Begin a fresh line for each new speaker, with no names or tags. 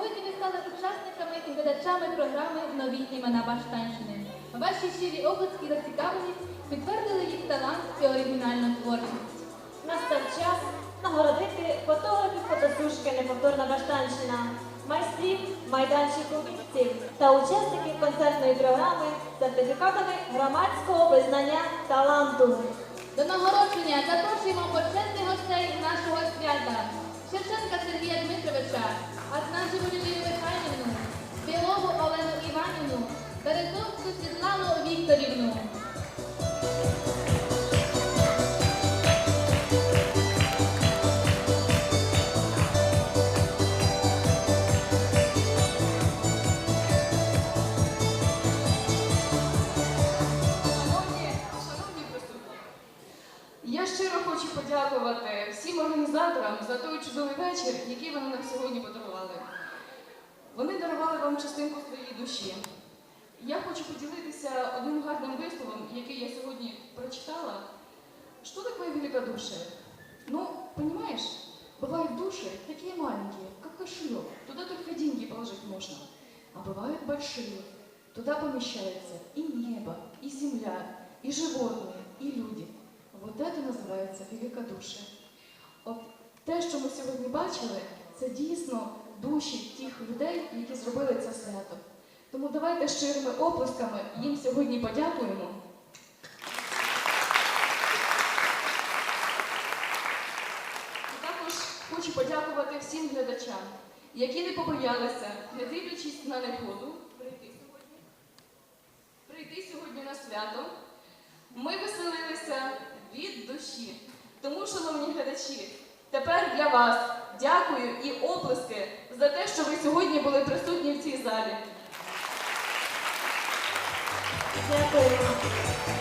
Сьогодні ви стали учасниками і глядачами програми Новітні імена Баштанщини. Ваші щирі обласки та цікавість підтвердили їх талант і оригінальну творчість.
Настав час нагородити фотографів фотосушки Неповторна Баштанщина, майстрів, майданчику місців та учасників концертної програми з сертифікатами громадського визнання таланту.
До нагородження запрошуємо почесних гостей нашого свята. Вікторівну.
Я щиро хочу подякувати всім організаторам за той чудовий вечір, який вони нам сьогодні подарували. Вони дарували вам частинку своєї душі Я хочу поділитися одним гарним висловом, який я сьогодні прочитала. Что такое великодушие? Ну, понимаешь, бывают души такие маленькие, как кошелек. Туда только деньги положить можно. А бывают большие. Туда помещается и небо, и земля, и животные, и люди. Вот это називається великодушие. От те, що ми сьогодні бачили, це дійсно душі тих людей, які зробили це свято. Тому давайте щирими оплесками їм сьогодні подякуємо. І також хочу подякувати всім глядачам, які не побоялися, не дивлячись на негоду, прийти сьогодні, прийти сьогодні на свято. Ми веселилися від душі. Тому, шановні глядачі, тепер для вас дякую і оплески за те, що ви сьогодні були присутні в цій залі.
ありがと。